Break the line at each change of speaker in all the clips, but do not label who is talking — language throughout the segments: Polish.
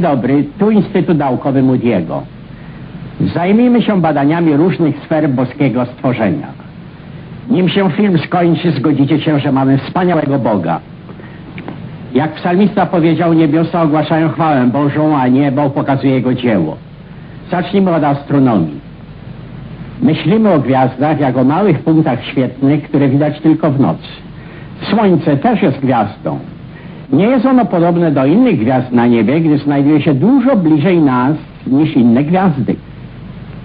dobry, tu Instytut Naukowy Moody'ego. Zajmijmy się badaniami różnych sfer boskiego stworzenia. Nim się film skończy, zgodzicie się, że mamy wspaniałego Boga. Jak psalmista powiedział, niebiosa ogłaszają chwałę Bożą, a niebo pokazuje Jego dzieło. Zacznijmy od astronomii. Myślimy o gwiazdach jak o małych punktach świetnych, które widać tylko w nocy. Słońce też jest gwiazdą. Nie jest ono podobne do innych gwiazd na niebie, gdyż znajduje się dużo bliżej nas niż inne gwiazdy.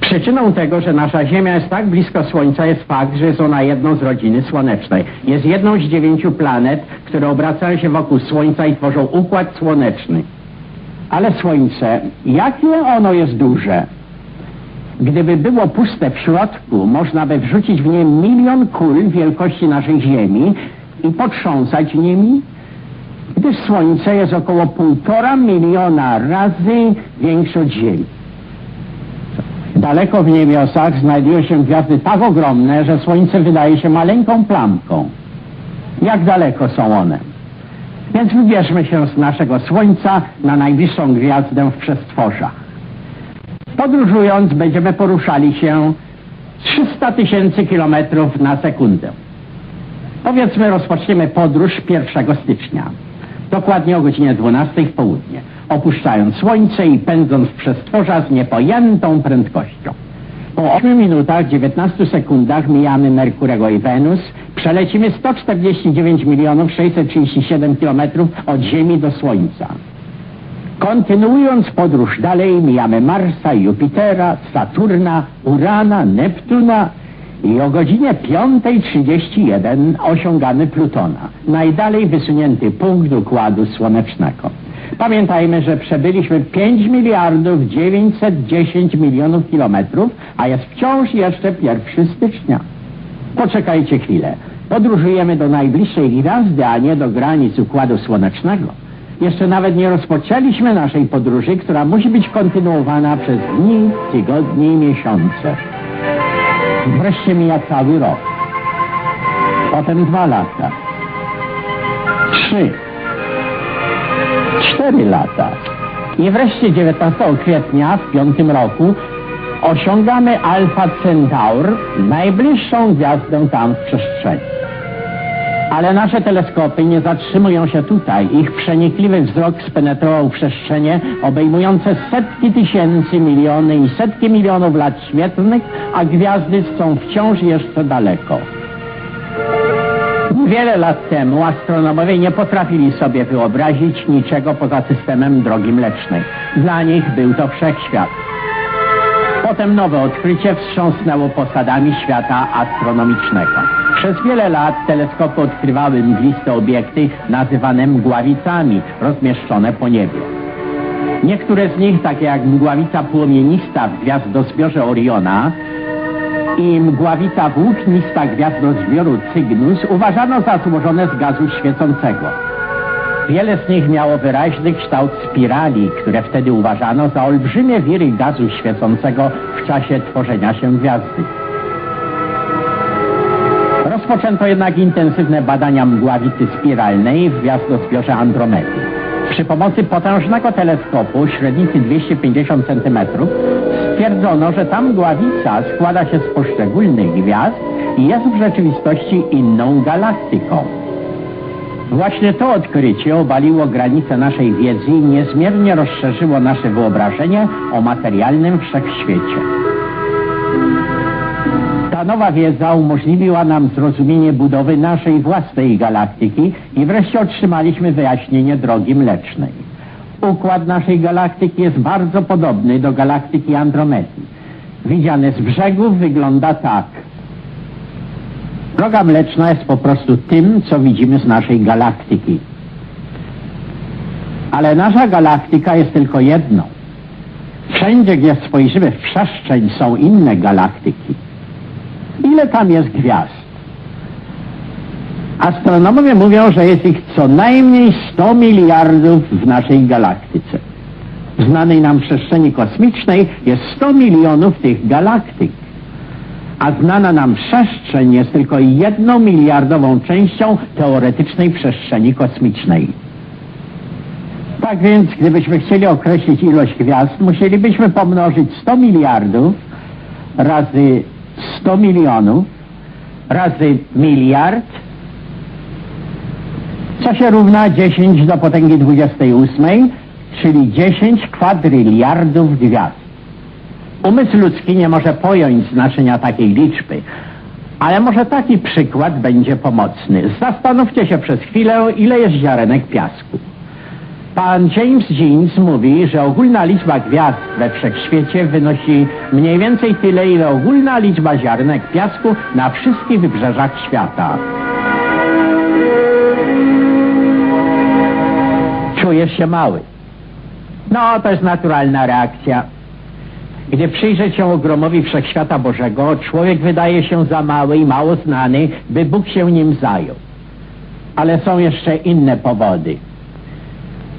Przyczyną tego, że nasza Ziemia jest tak blisko Słońca jest fakt, że jest ona jedną z rodziny słonecznej. Jest jedną z dziewięciu planet, które obracają się wokół Słońca i tworzą układ słoneczny. Ale Słońce, jakie ono jest duże? Gdyby było puste w środku, można by wrzucić w nie milion kul wielkości naszej Ziemi i potrząsać nimi, gdyż Słońce jest około półtora miliona razy większe od Ziemi. Daleko w niebiosach znajdują się gwiazdy tak ogromne, że Słońce wydaje się maleńką plamką. Jak daleko są one? Więc wybierzmy się z naszego Słońca na najbliższą gwiazdę w przestworzach. Podróżując będziemy poruszali się 300 tysięcy kilometrów na sekundę. Powiedzmy rozpoczniemy podróż 1 stycznia. Dokładnie o godzinie 12 w południe. Opuszczając Słońce i pędząc w przestworza z niepojętą prędkością. Po 8 minutach 19 sekundach mijamy Merkurego i Wenus, przelecimy 149 milionów 637 kilometrów od Ziemi do Słońca. Kontynuując podróż dalej, mijamy Marsa, Jupitera, Saturna, Urana, Neptuna i o godzinie 5.31 osiągamy Plutona, najdalej wysunięty punkt Układu Słonecznego. Pamiętajmy, że przebyliśmy 5 miliardów 910 milionów kilometrów, a jest wciąż jeszcze 1 stycznia. Poczekajcie chwilę. Podróżujemy do najbliższej gwiazdy, a nie do granic Układu Słonecznego. Jeszcze nawet nie rozpoczęliśmy naszej podróży, która musi być kontynuowana przez dni, tygodnie i miesiące. Wreszcie mija cały rok. Potem dwa lata. Trzy. Cztery lata. I wreszcie 19 kwietnia w piątym roku osiągamy Alfa Centaur, najbliższą gwiazdę tam w przestrzeni. Ale nasze teleskopy nie zatrzymują się tutaj. Ich przenikliwy wzrok spenetrował przestrzenie obejmujące setki tysięcy, miliony i setki milionów lat świetlnych, a gwiazdy są wciąż jeszcze daleko. Wiele lat temu astronomowie nie potrafili sobie wyobrazić niczego poza systemem drogi mlecznej. Dla nich był to wszechświat. Potem nowe odkrycie wstrząsnęło posadami świata astronomicznego. Przez wiele lat teleskopy odkrywały mgliste obiekty nazywane mgławicami, rozmieszczone po niebie. Niektóre z nich, takie jak mgławica płomienista w gwiazdozbiorze Oriona i mgławica włóknista gwiazdozbioru Cygnus, uważano za złożone z gazu świecącego. Wiele z nich miało wyraźny kształt spirali, które wtedy uważano za olbrzymie wiry gazu świecącego w czasie tworzenia się gwiazdy. Rozpoczęto jednak intensywne badania mgławicy spiralnej w gwiazdozbiorze Andromedy. Przy pomocy potężnego teleskopu średnicy 250 cm stwierdzono, że ta mgławica składa się z poszczególnych gwiazd i jest w rzeczywistości inną galaktyką. Właśnie to odkrycie obaliło granice naszej wiedzy i niezmiernie rozszerzyło nasze wyobrażenie o materialnym wszechświecie. Ta nowa wiedza umożliwiła nam zrozumienie budowy naszej własnej galaktyki i wreszcie otrzymaliśmy wyjaśnienie drogi mlecznej. Układ naszej galaktyki jest bardzo podobny do galaktyki Andromedy. Widziany z brzegów wygląda tak. Droga mleczna jest po prostu tym, co widzimy z naszej galaktyki. Ale nasza galaktyka jest tylko jedną. Wszędzie, gdzie spojrzymy w przestrzeń, są inne galaktyki. Ile tam jest gwiazd? Astronomowie mówią, że jest ich co najmniej 100 miliardów w naszej galaktyce. W znanej nam przestrzeni kosmicznej jest 100 milionów tych galaktyk. A znana nam przestrzeń jest tylko jedną miliardową częścią teoretycznej przestrzeni kosmicznej. Tak więc, gdybyśmy chcieli określić ilość gwiazd, musielibyśmy pomnożyć 100 miliardów razy 100 milionów razy miliard, co się równa 10 do potęgi 28, czyli 10 kwadryliardów gwiazd. Umysł ludzki nie może pojąć znaczenia takiej liczby, ale może taki przykład będzie pomocny. Zastanówcie się przez chwilę, ile jest ziarenek piasku. Pan James Jeans mówi, że ogólna liczba gwiazd we wszechświecie wynosi mniej więcej tyle, ile ogólna liczba ziarnek piasku na wszystkich wybrzeżach świata. Czujesz się mały. No, to jest naturalna reakcja. Gdy przyjrzeć się ogromowi wszechświata Bożego, człowiek wydaje się za mały i mało znany, by Bóg się nim zajął. Ale są jeszcze inne powody.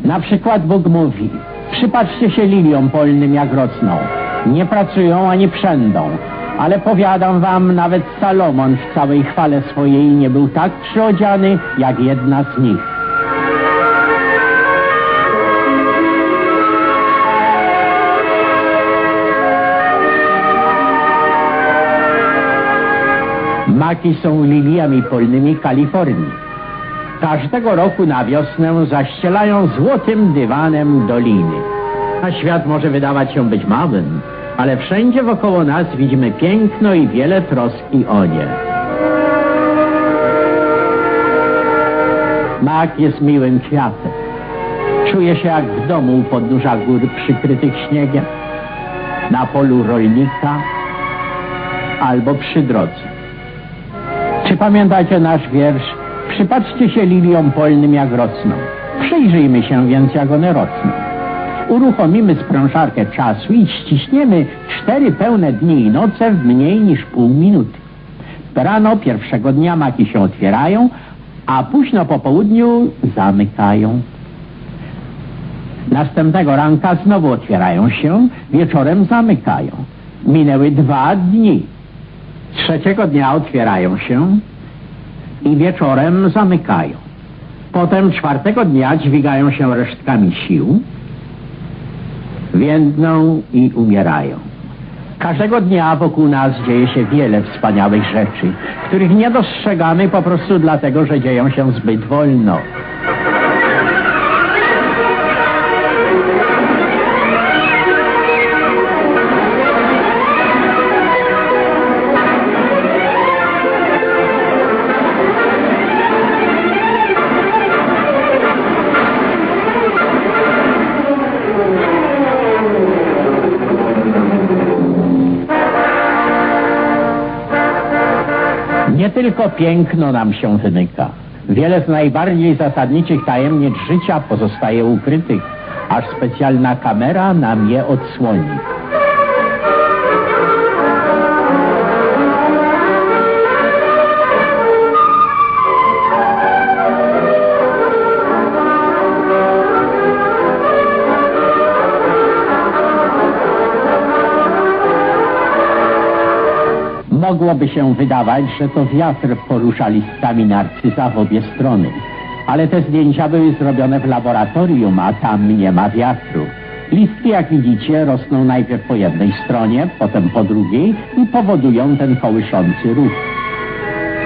Na przykład Bóg mówi, przypatrzcie się liliom polnym jak rosną. Nie pracują ani przędą. Ale powiadam wam, nawet Salomon w całej chwale swojej nie był tak przyodziany, jak jedna z nich. Maki są liliami polnymi Kalifornii. Każdego roku na wiosnę zaścielają złotym dywanem doliny. A świat może wydawać się być małym, ale wszędzie wokoło nas widzimy piękno i wiele troski o nie. Mak jest miłym kwiatem. Czuje się jak w domu u podnóża gór przykrytych śniegiem, na polu rolnika albo przy drodze. Czy pamiętacie nasz wiersz? Przypatrzcie się liliom polnym jak rosną. Przyjrzyjmy się więc jak one rosną. Uruchomimy sprężarkę czasu i ściśniemy cztery pełne dni i noce w mniej niż pół minuty. Rano pierwszego dnia maki się otwierają, a późno po południu zamykają. Następnego ranka znowu otwierają się, wieczorem zamykają. Minęły dwa dni. Trzeciego dnia otwierają się i wieczorem zamykają. Potem czwartego dnia dźwigają się resztkami sił, więdną i umierają. Każdego dnia wokół nas dzieje się wiele wspaniałych rzeczy, których nie dostrzegamy po prostu dlatego, że dzieją się zbyt wolno. Nie tylko piękno nam się wymyka. Wiele z najbardziej zasadniczych tajemnic życia pozostaje ukrytych, aż specjalna kamera nam je odsłoni. Mogłoby się wydawać, że to wiatr porusza listami narcyza w obie strony. Ale te zdjęcia były zrobione w laboratorium, a tam nie ma wiatru. Listki, jak widzicie, rosną najpierw po jednej stronie, potem po drugiej i powodują ten kołyszący ruch.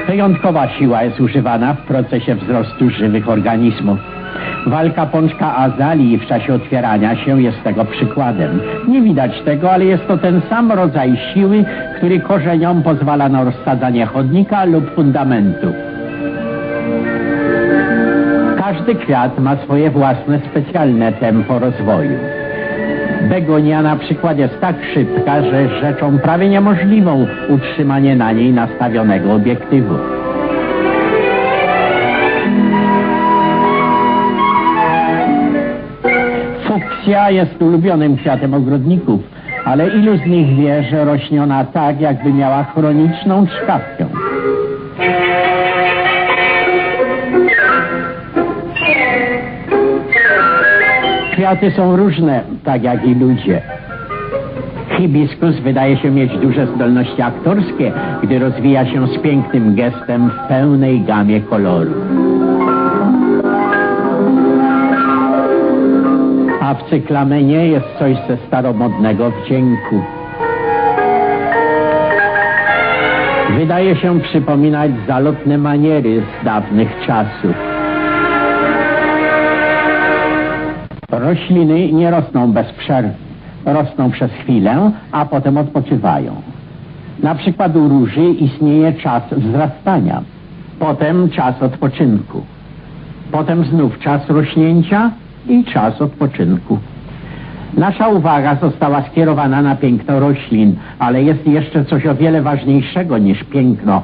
Wyjątkowa siła jest używana w procesie wzrostu żywych organizmów. Walka pączka azalii w czasie otwierania się jest tego przykładem. Nie widać tego, ale jest to ten sam rodzaj siły, który korzeniom pozwala na rozsadzanie chodnika lub fundamentu. Każdy kwiat ma swoje własne specjalne tempo rozwoju. Begonia na przykład jest tak szybka, że rzeczą prawie niemożliwą utrzymanie na niej nastawionego obiektywu. Fuksja jest ulubionym kwiatem ogrodników, ale ilu z nich wie, że rośnie ona tak, jakby miała chroniczną czkawkę? Kwiaty są różne, tak jak i ludzie. Hibiskus wydaje się mieć duże zdolności aktorskie, gdy rozwija się z pięknym gestem w pełnej gamie kolorów. A w cyklamenie jest coś ze staromodnego wdzięku. Wydaje się przypominać zalotne maniery z dawnych czasów. Rośliny nie rosną bez przerwy. Rosną przez chwilę, a potem odpoczywają. Na przykład u róży istnieje czas wzrastania, potem czas odpoczynku, potem znów czas rośnięcia i czas odpoczynku. Nasza uwaga została skierowana na piękno roślin, ale jest jeszcze coś o wiele ważniejszego niż piękno.